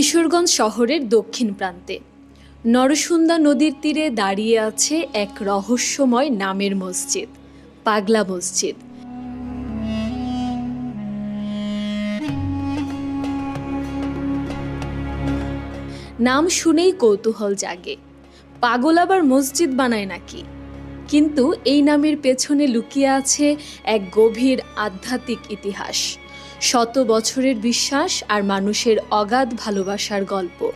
কিশোরগঞ্জ শহরের দক্ষিণ প্রান্তে। নরসুন্দা নদীর তীরে দাঁড়িয়ে আছে এক রহস্যময় নামের মসজিদ, পাগলা মসজিদ। নাম শুনেই কৌতূহল জাগে, পাগল আবার মসজিদ বানায় নাকি? কিন্তু এই নামের পেছনে লুকিয়ে আছে এক গভীর আধ্যাত্মিক ইতিহাস। শত বছরের বিশ্বাস আর মানুষের অগাধ ভালোবাসার গল্প।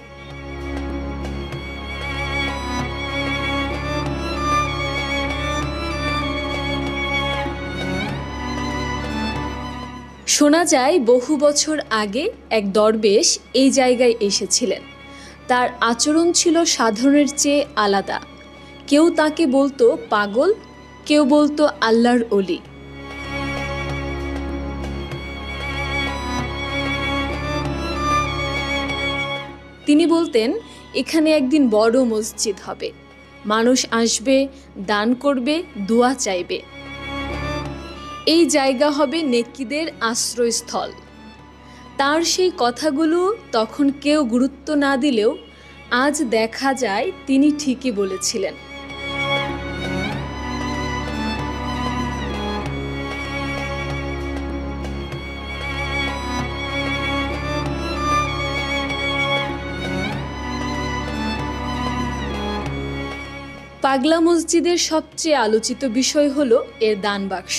শোনা যায়, বহু বছর আগে এক দরবেশ এই জায়গায় এসেছিলেন। তার আচরণ ছিল সাধারণের চেয়ে আলাদা। কেউ তাকে বলতো পাগল, কেউ বলতো আল্লাহর অলি। তিনি বলতেন, এখানে একদিন বড় মসজিদ হবে। মানুষ আসবে, দান করবে, দোয়া চাইবে। এই জায়গা হবে নেকিদের আশ্রয়স্থল। তার সেই কথাগুলো তখন কেউ গুরুত্ব না দিলেও আজ দেখা যায় তিনি ঠিকই বলেছিলেন। পাগলা মসজিদের সবচেয়ে আলোচিত বিষয় হল এর দান বাক্স।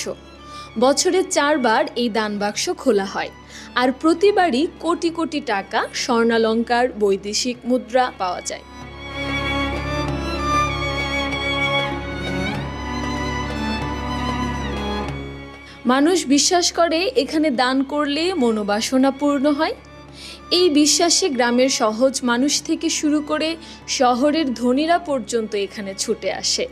বছরে চারবার এই দান বাক্স খোলা হয়। আর প্রতিবারই কোটি কোটি টাকা স্বর্ণালঙ্কার, বৈদেশিক মুদ্রা পাওয়া যায়। মানুষ বিশ্বাস করে এখানে দান করলে মনোবাসনা পূর্ণ হয়। এই বিশ্বাসে গ্রামের সহজ মানুষ থেকে শুরু করে শহরের ধনীরা পর্যন্ত এখানে ছুটে আসে।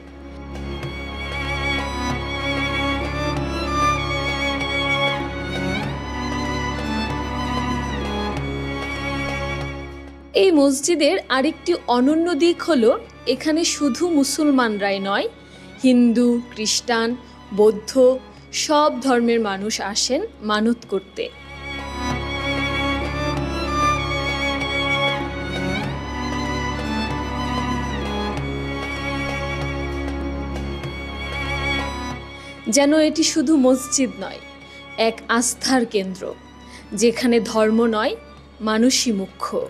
এই মসজিদের আরেকটি অনন্য দিক হলো, এখানে শুধু মুসলমানরাই নয়, হিন্দু, খ্রিস্টান, বৌদ্ধ সব ধর্মের মানুষ আসেন মানত করতে। যেন এটি শুধু মসজিদ নয় এক আস্থার কেন্দ্র যেখানে ধর্ম নয় মানুষই মুখ্য।